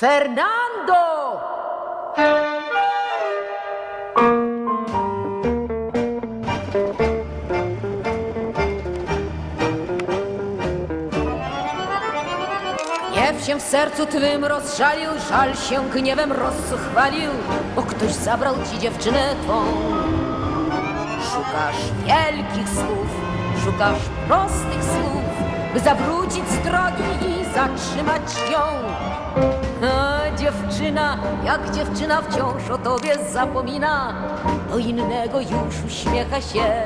Fernando! Gniew się w sercu twym rozżalił, żal się gniewem rozchwalił, bo ktoś zabrał ci dziewczynę twą. Szukasz wielkich słów, szukasz prostych słów, by zawrócić z drogi i zatrzymać ją. A dziewczyna, jak dziewczyna wciąż o tobie zapomina, do innego już uśmiecha się.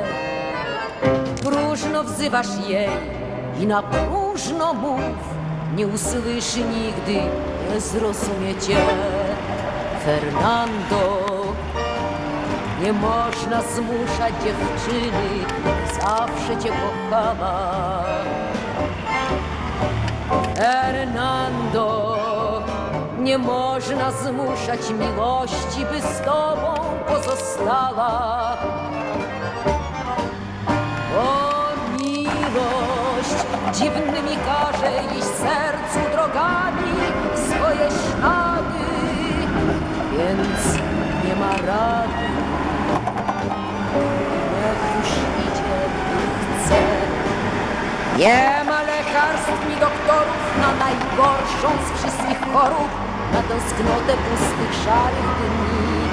Próżno wzywasz jej i na próżno mów, nie usłyszy nigdy, nie zrozumie cię. Fernando, nie można zmuszać dziewczyny, zawsze cię kochała. Hernando, nie można zmuszać miłości, by z tobą pozostała. O miłość, dziwnymi każe iść sercu drogami swoje ślady, więc nie ma rady. Niech już idzie, gdy chce. Nie ma lekarstw ni doktorów na najgorszą z wszystkich chorób, na tęsknotę pustych, szarych dni.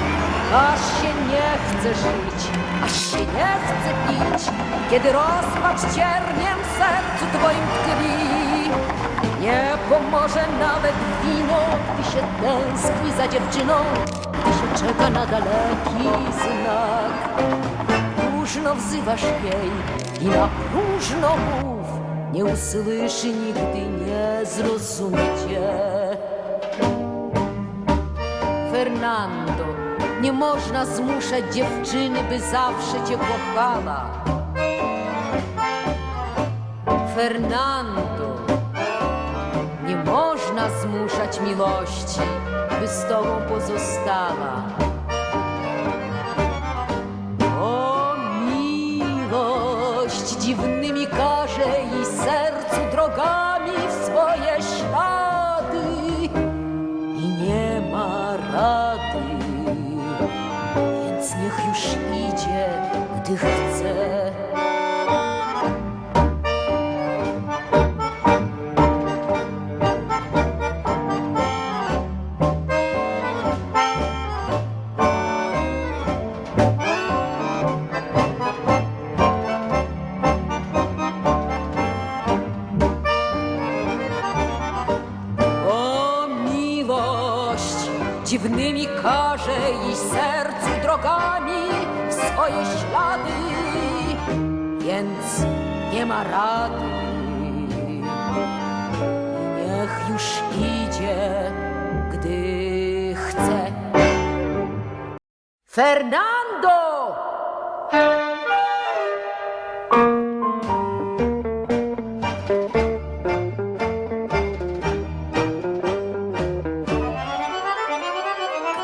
Aż się nie chce żyć, aż się nie chce pić, kiedy rozpacz cierniem w sercu twoim tkwi. Nie pomoże nawet wino, gdy się tęskni za dziewczyną, gdy się czeka na daleki znak próżno wzywasz jej i na próżno mów, nie usłyszy nigdy, nie zrozumie cię. Fernando, nie można zmuszać dziewczyny, by zawsze cię kochała. Fernando, nie można zmuszać miłości, by z tobą pozostała. O miłość dziwnymi każe i sercu drogami swoje ślady, więc nie ma rady. Niech już idzie, gdy chce. Fernando!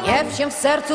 Gniew się w sercu